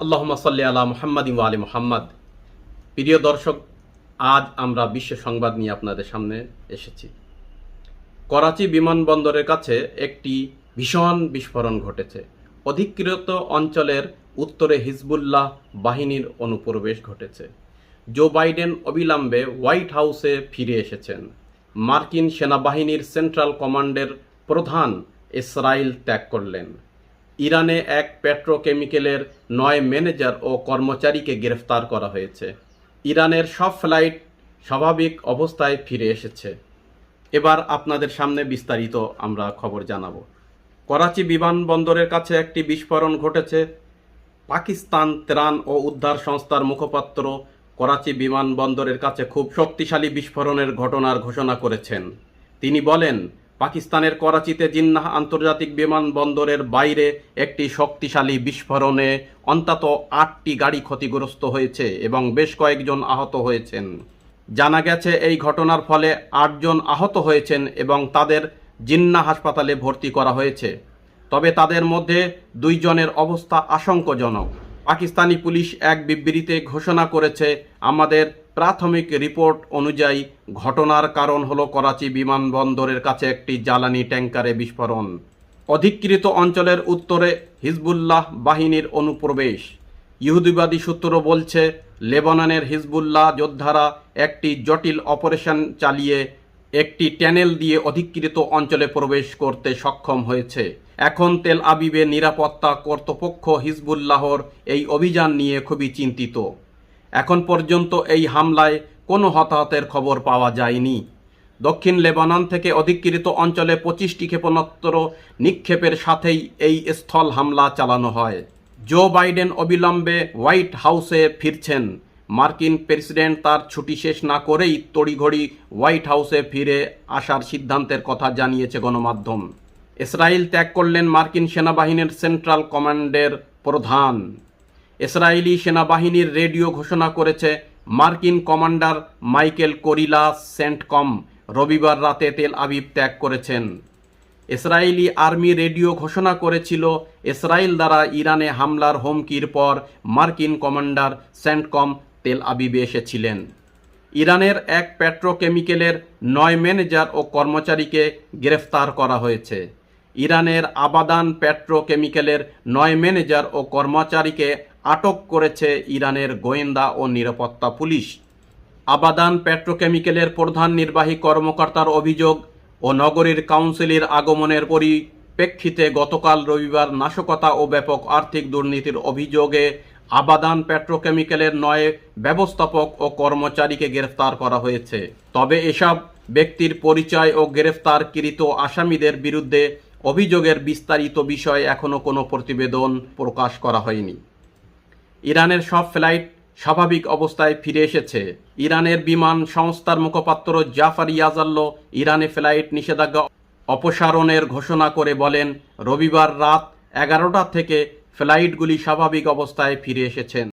আল্লাহমা সাল্লি আলা মোহাম্মদ আলী মোহাম্মদ। প্রিয় দর্শক, আজ আমরা বিশ্ব সংবাদ নিয়ে আপনাদের সামনে এসেছি। করাচি বিমানবন্দরের কাছে একটি ভীষণ বিস্ফোরণ ঘটেছে। অধিকৃত অঞ্চলের উত্তরে হিজবুল্লাহ বাহিনীর অনুপ্রবেশ ঘটেছে। জো বাইডেন অবিলম্বে হোয়াইট হাউসে ফিরে এসেছেন। মার্কিন সেনাবাহিনীর সেন্ট্রাল কমান্ডের প্রধান ইসরায়েল ত্যাগ করলেন। ইরানে এক পেট্রোকেমিক্যালের নয় ম্যানেজার ও কর্মচারীকে গ্রেফতার করা হয়েছে। ইরানের সব ফ্লাইট স্বাভাবিক অবস্থায় ফিরে এসেছে। এবার আপনাদের সামনে বিস্তারিত আমরা খবর জানাব। করাচি বিমানবন্দরের কাছে একটি বিস্ফোরণ ঘটেছে। পাকিস্তান ত্রাণ ও উদ্ধার সংস্থার মুখপাত্র করাচি বিমানবন্দরের কাছে খুব শক্তিশালী বিস্ফোরণের ঘটনার ঘোষণা করেছেন। তিনি বলেন পাকিস্তানের করাচিতে জিন্নাহ আন্তর্জাতিক বিমানবন্দরের বাইরে একটি শক্তিশালী বিস্ফোরণে অন্তত আটটি গাড়ি ক্ষতিগ্রস্ত হয়েছে এবং বেশ কয়েকজন আহত হয়েছেন। জানা গেছে, এই ঘটনার ফলে আটজন আহত হয়েছেন এবং তাদের জিন্না হাসপাতালে ভর্তি করা হয়েছে। তবে তাদের মধ্যে দুইজনের অবস্থা আশঙ্কাজনক। পাকিস্তানি পুলিশ এক বিবৃতিতে ঘোষণা করেছে, আমাদের প্রাথমিক রিপোর্ট অনুযায়ী ঘটনার কারণ হলো করাচি বিমানবন্দরের কাছে একটি জ্বালানি ট্যাঙ্কারে বিস্ফোরণ। অধিকৃত অঞ্চলের উত্তরে হিজবুল্লাহ বাহিনীর অনুপ্রবেশ। ইহুদিবাদী সূত্র বলছে, লেবাননের হিজবুল্লাহ যোদ্ধারা একটি জটিল অপারেশন চালিয়ে একটি ট্যানেল দিয়ে অধিকৃত অঞ্চলে প্রবেশ করতে সক্ষম হয়েছে। এখন তেল আবিবে নিরাপত্তা কর্তৃপক্ষ হিজবুল্লাহর এই অভিযান নিয়ে খুবই চিন্তিত। এখন পর্যন্ত এই হামলায় কোনো হতাহতের খবর পাওয়া যায়নি। দক্ষিণ লেবানন থেকে অধিকৃত অঞ্চলে পঁচিশটি ক্ষেপণাস্ত্র নিক্ষেপের সাথেই এই স্থল হামলা চালানো হয়। জো বাইডেন অবিলম্বে হোয়াইট হাউসে ফিরছেন। মার্কিন প্রেসিডেন্ট তার ছুটি শেষ না করেই তড়িঘড়ি হোয়াইট হাউসে ফিরে আসার সিদ্ধান্তের কথা জানিয়েছে গণমাধ্যম। ইসরায়েল ত্যাগ করলেন মার্কিন সেনাবাহিনীর সেন্ট্রাল কমান্ডের প্রধান। ইসরায়েলি সেনাবাহিনীর রেডিও ঘোষণা করেছে মার্কিন কমান্ডার মাইকেল কোরিলা সেন্টকম রবিবার রাতে তেল আবিব ত্যাগ করেছেন। ইসরায়েলি আর্মি রেডিও ঘোষণা করেছিল ইসরায়েল দ্বারা ইরানে হামলার হুমকির পর মার্কিন কমান্ডার সেন্টকম তেল আবিবে এসেছিলেন। ইরানের এক পেট্রোকেমিক্যালের নয় ম্যানেজার ও কর্মচারীকে গ্রেফতার করা হয়েছে। ইরানের আবাদান পেট্রোকেমিক্যালের নয় ম্যানেজার ও কর্মচারীকে আটক করেছে ইরানের গোয়েন্দা ও নিরাপত্তা পুলিশ। আবাদান পেট্রোকেমিক্যালের প্রধান নির্বাহী কর্মকর্তার অভিযোগ ও নগরীর কাউন্সিলের আগমনের পরিপ্রেক্ষিতে গতকাল রবিবার নাশকতা ও ব্যাপক আর্থিক দুর্নীতির অভিযোগে আবাদান পেট্রোকেমিক্যালের নয় ব্যবস্থাপক ও কর্মচারীকে গ্রেফতার করা হয়েছে। তবে এসব ব্যক্তির পরিচয় ও গ্রেফতারকৃত আসামিদের বিরুদ্ধে অভিযোগের বিস্তারিত বিষয়ে এখনও কোনো প্রতিবেদন প্রকাশ করা হয়নি। ইরানের সব ফ্লাইট স্বাভাবিক অবস্থায় ফিরে এসেছে। ইরানের বিমান সংস্থার মুখপাত্র জাফার ইয়াজাল্লো ইরানে ফ্লাইট নিষেধাজ্ঞা অপসারণের ঘোষণা করে বলেন, রবিবার রাত এগারোটা থেকে ফ্লাইটগুলি স্বাভাবিক অবস্থায় ফিরে এসেছেন।